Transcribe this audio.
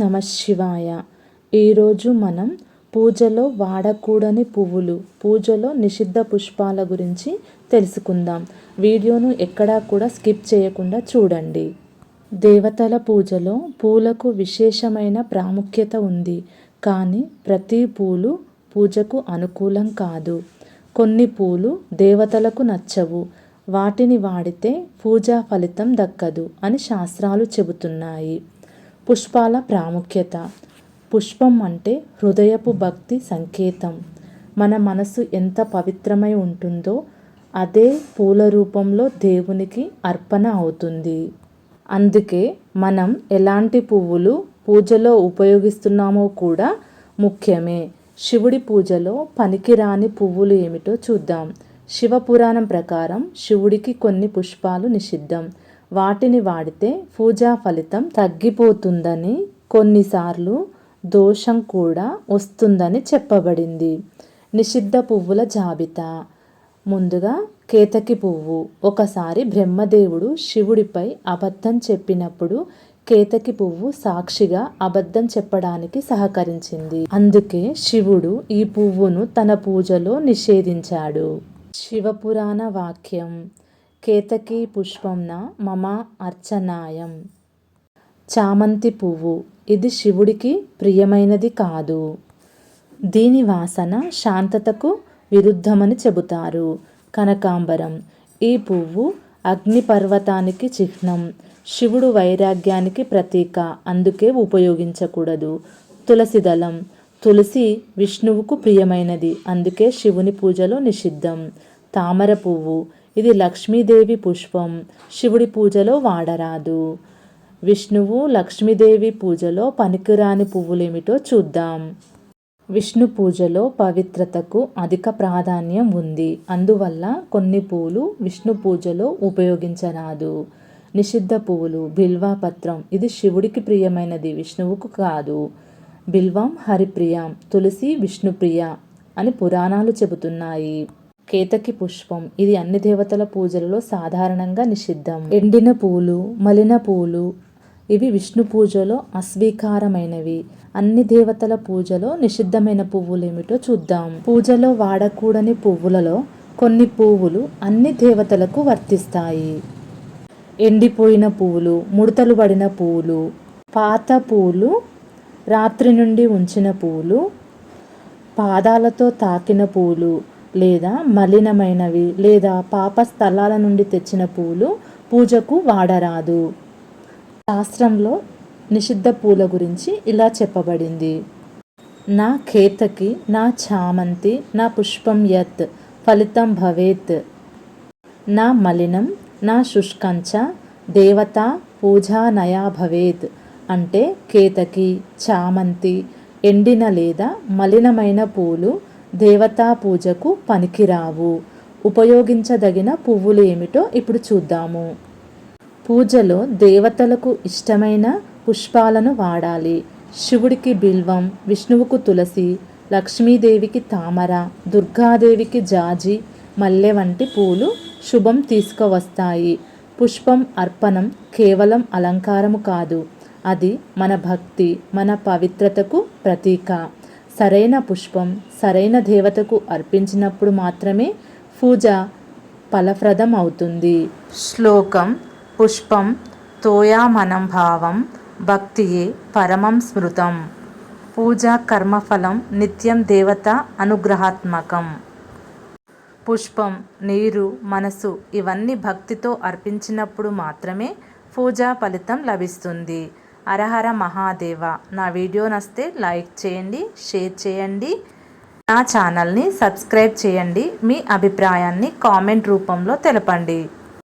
నమ శివాయ. ఈరోజు మనం పూజలో వాడకూడని పువ్వులు పూజలో నిషిద్ధ పుష్పాల గురించి తెలుసుకుందాం. వీడియోను ఎక్కడా కూడా స్కిప్ చేయకుండా చూడండి. దేవతల పూజలో పూలకు విశేషమైన ప్రాముఖ్యత ఉంది. కానీ ప్రతి పూలు పూజకు అనుకూలం కాదు. కొన్ని పూలు దేవతలకు నచ్చవు. వాటిని వాడితే పూజా ఫలితం దక్కదు అని శాస్త్రాలు చెబుతున్నాయి. పుష్పాల ప్రాముఖ్యత. పుష్పం అంటే హృదయపు భక్తి సంకేతం. మన మనసు ఎంత పవిత్రమై ఉంటుందో అదే పూల రూపంలో దేవునికి అర్పణ అవుతుంది. అందుకే మనం ఎలాంటి పువ్వులు పూజలో ఉపయోగిస్తున్నామో కూడా ముఖ్యమే. శివుడి పూజలో పనికిరాని పువ్వులు ఏమిటో చూద్దాం. శివపురాణం ప్రకారం శివుడికి కొన్ని పుష్పాలు నిషిద్ధం. వాటిని వాడితే పూజా ఫలితం తగ్గిపోతుందని కొన్నిసార్లు దోషం కూడా వస్తుందని చెప్పబడింది. నిషిద్ధ పువ్వుల జాబితా. ముందుగా కేతకి పువ్వు. ఒకసారి బ్రహ్మదేవుడు శివుడిపై అబద్ధం చెప్పినప్పుడు కేతకి పువ్వు సాక్షిగా అబద్ధం చెప్పడానికి సహకరించింది. అందుకే శివుడు ఈ పువ్వును తన పూజలో నిషేధించాడు. శివపురాణ వాక్యం. కేతకీ పుష్పంన మమ అర్చనాయం. చామంతి పువ్వు ఇది శివుడికి ప్రియమైనది కాదు. దీని వాసన శాంతతకు విరుద్ధమని చెబుతారు. కనకాంబరం ఈ పువ్వు అగ్నిపర్వతానికి చిహ్నం శివుడు వైరాగ్యానికి ప్రతీక అందుకే ఉపయోగించకూడదు. తులసి దళం తులసి విష్ణువుకు ప్రియమైనది అందుకే శివుని పూజలో నిషిద్ధం. తామర పువ్వు ఇది లక్ష్మీదేవి పుష్పం. శివుడి పూజలో వాడరాదు. విష్ణువు లక్ష్మీదేవి పూజలో పనికిరాని పువ్వులేమిటో చూద్దాం. విష్ణు పూజలో పవిత్రతకు అధిక ప్రాధాన్యం ఉంది. అందువల్ల కొన్ని పూలు విష్ణు పూజలో ఉపయోగించరాదు. నిషిద్ధ పువ్వులు బిల్వాపత్రం ఇది శివుడికి ప్రియమైనది విష్ణువుకు కాదు. బిల్వం హరిప్రియం తులసి విష్ణుప్రియ అని పురాణాలు చెబుతున్నాయి. కేతకి పుష్పం. ఇది అన్ని దేవతల పూజలలో సాధారణంగా నిషిద్ధం. ఎండిన పూలు మలిన పూలు ఇవి విష్ణు పూజలో అస్వీకారమైనవి. అన్ని దేవతల పూజలో నిషిద్ధమైన పువ్వులు ఏమిటో చూద్దాం. పూజలో వాడకూడని పువ్వులలో కొన్ని పువ్వులు అన్ని దేవతలకు వర్తిస్తాయి. ఎండిపోయిన పువ్వులు ముడతలు పడిన పువ్వులు పాత పూలు రాత్రి నుండి ఉంచిన పూలు పాదాలతో తాకిన పూలు లేదా మలినమైనవి లేదా పాప స్థలాల నుండి తెచ్చిన పూలు పూజకు వాడరాదు. శాస్త్రంలో నిషిద్ధ పూల గురించి ఇలా చెప్పబడింది. నా ఖేతకి నా చామంతి నా పుష్పం యత్ ఫలితం భవేత్. నా మలినం నా శుష్కంచ దేవత పూజానయా భవేత్. అంటే కేతకి చామంతి ఎండిన లేదా మలినమైన పూలు దేవతా పూజకు పనికిరావు. ఉపయోగించదగిన పువ్వులు ఏమిటో ఇప్పుడు చూద్దాము. పూజలో దేవతలకు ఇష్టమైన పుష్పాలను వాడాలి. శివుడికి బిల్వం విష్ణువుకు తులసి లక్ష్మీదేవికి తామర దుర్గాదేవికి జాజి మల్లె వంటి పూలు శుభం తీసుకువస్తాయి. పుష్పం అర్పణం కేవలం అలంకారము కాదు. అది మన భక్తి మన పవిత్రతకు ప్రతీక. సరైన పుష్పం సరైన దేవతకు అర్పించినప్పుడు మాత్రమే పూజ ఫలప్రదం అవుతుంది శ్లోకం పుష్పం తోయామనం భావం భక్తియే పరమం స్మృతం. పూజా కర్మఫలం నిత్యం దేవత అనుగ్రహాత్మకం. పుష్పం నీరు మనసు ఇవన్నీ భక్తితో అర్పించినప్పుడు మాత్రమే పూజా ఫలితం లభిస్తుంది. హరహర మహాదేవ. నా వీడియో నస్తే లైక్ చేయండి షేర్ చేయండి. నా ఛానల్ని సబ్స్క్రైబ్ చేయండి. మీ అభిప్రాయాన్ని కామెంట్ రూపంలో తెలపండి.